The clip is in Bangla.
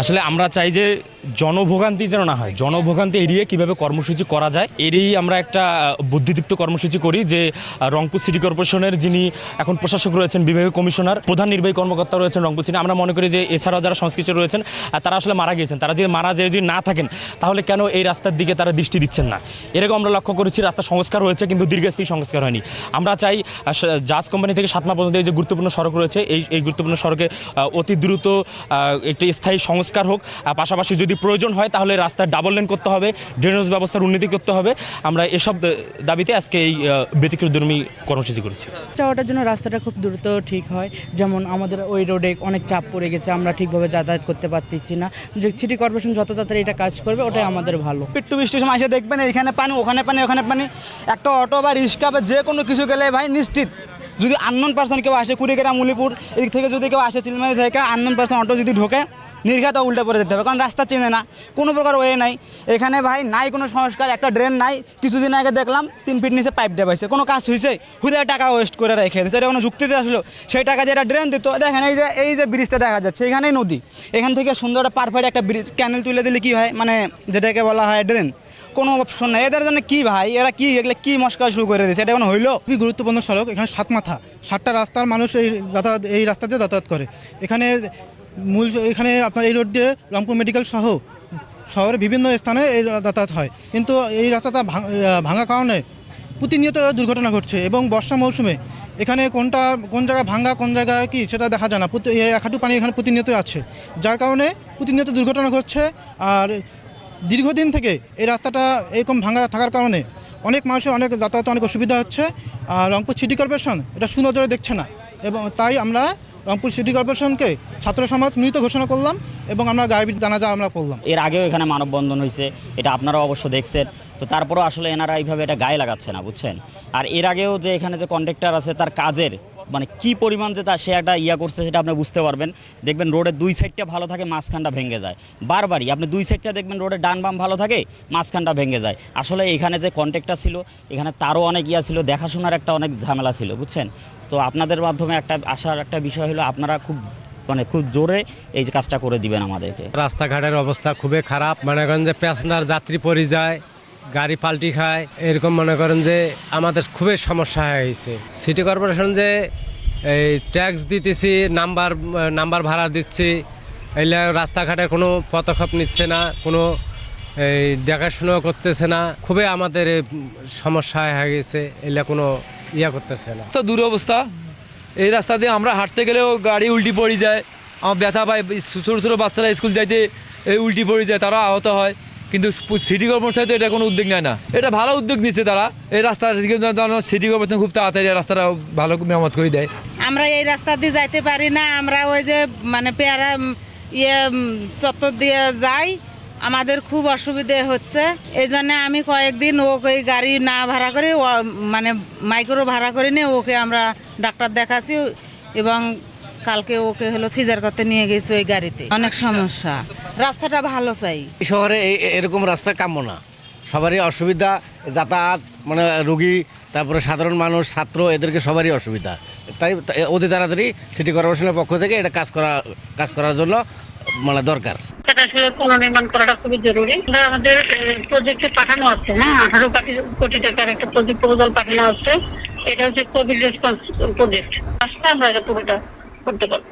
আসলে আমরা চাই যে জনভোগান্তি যেন না হয়, জনভোগান্তি এড়িয়ে কীভাবে কর্মসূচি করা যায় এরই আমরা একটা বুদ্ধিদীপ্ত কর্মসূচি করি যে রংপুর সিটি কর্পোরেশনের যিনি এখন প্রশাসক রয়েছেন, বিভাগীয় কমিশনার, প্রধান নির্বাহী কর্মকর্তা রয়েছেন রংপুর সিটি। আমরা মনে করি যে, এছাড়াও যারা সংশ্লিষ্ট রয়েছেন তারা আসলে মারা গিয়েছেন। তারা যদি মারা যায়, যদি না থাকেন, তাহলে কেন এই রাস্তার দিকে তারা দৃষ্টি দিচ্ছেন না? এরকম আমরা লক্ষ্য করেছি রাস্তা সংস্কার হয়েছে, কিন্তু দীর্ঘস্থায়ী সংস্কার হয়নি। আমরা চাই জাজ কোম্পানি থেকে সাতমা পর্যন্ত এই যে গুরুত্বপূর্ণ সড়ক রয়েছে, এই এই গুরুত্বপূর্ণ সড়কে অতি দ্রুত একটি স্থায়ী সংস্কার হোক। পাশাপাশি যদি প্রয়োজন হয় তাহলে রাস্তার ডাবল লেন করতে হবে ড্রেনেজ ব্যবস্থার উন্নতি করতে হবে। আমরা এসব দাবিতে আজকে এই ব্যতিক্রমী কর্মসূচি করেছি। যাওয়াটার জন্য রাস্তাটা খুব দ্রুত ঠিক হয়। যেমন আমাদের ওই রোডে অনেক চাপ পড়ে গেছে আমরা ঠিকভাবে যাতায়াত করতে পারতেছি না। যে সিটি কর্পোরেশন যত তাড়াতাড়ি এটা কাজ করবে ওটাই আমাদের ভালো। বৃষ্টির সময় এসে দেখবেন এখানে পানি ওখানে পানি ওখানে পানি। একটা অটো বা রিক্সা বা যে কোনো কিছু গেলে ভাই নিশ্চিত। যদি আননোন পার্সন কেউ আসে কুড়িগ্রাম মুলিপুর এদিক থেকে যদি কেউ আসে চিলমারি থেকে আননোন পার্সন অটো যদি ঢোকে নির্ঘাত উল্টে পড়ে যেতে হবে। কারণ রাস্তা চেনে না, কোনো প্রকার ওয়ে নাই। এখানে ভাই নাই কোনো সংস্কার, একটা ড্রেন নাই। কিছুদিন আগে দেখলাম তিন ফিট নিচে পাইপ দেবাইছে কোনো কাজ হয়েছে? হুদে টাকা ওয়েস্ট করে রেখে দিয়েছে। এটা কোনো যুক্তিতে আসলো? সেই টাকা দিয়ে একটা ড্রেন দিত। দেখেন এই যে এই যে ব্রিজটা দেখা যাচ্ছে, এখানেই নদী। এখান থেকে সুন্দর একটা পারফেক্ট একটা ব্রিজ ক্যানেল তুলে দিলে কী হয়? মানে যেটাকে বলা হয় ড্রেন কোনো অপশন নেই। এদের জন্য কী ভাই? এরা কী এগুলো কী মস্কা শুরু করে দিয়েছে? এটা এখন হইল? খুবই গুরুত্বপূর্ণ সড়ক। এখানে সাত মাথা সাতটা রাস্তার মানুষ এই যাতায়াত এই রাস্তা দিয়ে যাতায়াত করে। এখানে মূল এখানে আপনার এই রোড দিয়ে রংপুর মেডিকেল সহ, শহরের বিভিন্ন স্থানে এই যাতায়াত হয়। কিন্তু এই রাস্তাটা ভাঙ- ভাঙার কারণে প্রতিনিয়ত দুর্ঘটনা ঘটছে এবং বর্ষা মৌসুমে এখানে কোনটা, কোন জায়গায় ভাঙা, কোন জায়গায় কি সেটা দেখা যায় না। প্রতি- হাঁটু পানি এখানে প্রতিনিয়ত আছে। যার কারণে প্রতিনিয়ত দুর্ঘটনা ঘটছে আর দীর্ঘদিন থেকে এই রাস্তাটা এরকম ভাঙা থাকার কারণে অনেক মানুষের অনেক যাতায়াতে অনেক অসুবিধা হচ্ছে। আর রংপুর সিটি কর্পোরেশন এটা সুনজরে দেখছে না। এবং তাই আমরা রংপুর সিটি কর্পোরেশনকে ছাত্র সমাজ মৃত ঘোষণা করলাম এবং আমরা গায়ে জানাজা আমরা করলাম। এর আগেও এখানে মানববন্ধন হয়েছে, এটা আপনারাও অবশ্য দেখছেন। তো তারপরেও আসলে এনারা এইভাবে এটা গায়ে লাগাচ্ছে না, বুঝছেন? আর এর আগেও যে এখানে যে কন্ট্রাক্টর আছে, তার কাজের মানে কি পরিমাণ যে তা সে একটা ইয়া করছে সেটা আপনি বুঝতে পারবেন। দেখবেন রোডের দুই সাইডটা ভালো থাকে, মাঝখানটা ভেঙে যায়। বারবারই আপনি দুই সাইডটা দেখবেন রোডের ডান বাম ভালো থাকে, মাঝখানটা ভেঙে যায়। আসলে এখানে যে কন্ট্রাক্টর ছিল, এখানে তারও অনেক ইয়া ছিল, দেখাশোনার একটা অনেক ঝামেলা ছিল, বুঝছেন? তো আপনাদের মাধ্যমে একটা আসার একটা বিষয় হলো, আপনারা খুব মানে খুব জোরে এই কাজটা করে দিবেন আমাদেরকে। রাস্তাঘাটের অবস্থা খুবই খারাপ। মনে যে প্যাসেঞ্জার যাত্রী পরি যায় গাড়ি পাল্টি খায়, এরকম মনে করেন যে আমাদের খুবই সমস্যা হয়ে গেছে। সিটি কর্পোরেশন যে এই ট্যাক্স দিতেছি নাম্বার নাম্বার ভাড়া দিচ্ছি, এলে রাস্তাঘাটের কোনো পদক্ষেপ নিচ্ছে না, কোনো এই দেখাশুনো করতেছে না, খুবই আমাদের সমস্যা হয়ে গেছে, এলে কোনো ইয়া করতেছে না। তো দুরবস্থা এই রাস্তা দিয়ে আমরা হাঁটতে গেলেও গাড়ি উল্টি পড়ে যায়। আমার ব্যথা পায়, ছোটো ছোটো বাচ্চারা স্কুল যাইতে এই উল্টি পড়ে যায়, তারা আহত হয়। কিন্তু সিটি কর্পোরেশন তো এটা কোনো উদ্যোগ নেয় না। এটা ভালো উদ্যোগ নিচ্ছে তারা। এই রাস্তা সিটি কর্পোরেশন খুব তাড়াতাড়ি রাস্তাটা ভালো মেরামত করে দেয়। আমরা এই রাস্তা দিয়ে যাইতে পারি না, আমরা ওই যে মানে পেয়ারা ইয়ে চত্বর দিয়ে যাই। আমাদের খুব অসুবিধে হচ্ছে। এই জন্য আমি কয়েকদিন ওকে গাড়ি না ভাড়া করে মানে মাইক্রো ভাড়া করে নিয়ে ওকে আমরা ডাক্তার দেখাচ্ছি এবং কালকে ওকে হলো সিজার করতে নিয়ে গেছি ওই গাড়িতে। অনেক সমস্যা। রাস্তাটা ভালো চাই। শহরে এরকম রাস্তা কাম্য না। সবারই অসুবিধা যাতায়াত মানে রুগী তারপরে সাধারণ মানুষ ছাত্র এদেরকে সবারই অসুবিধা। তাই অতি তাড়াতাড়ি সিটি কর্পোরেশনের পক্ষ থেকে এটা কাজ করা কাজ করার জন্য মানে দরকার। পুনর্নির্মাণ করাটা খুবই জরুরি। আমাদের প্রজেক্টে পাঠানো আছে আঠারো কোটি কোটি টাকার একটা প্রজেক্ট প্রপোজাল পাঠানো আছে। এটা হচ্ছে কোভিড রেসপন্স প্রজেক্ট আসলে আমরা এটা পুরোটা করতে পারব।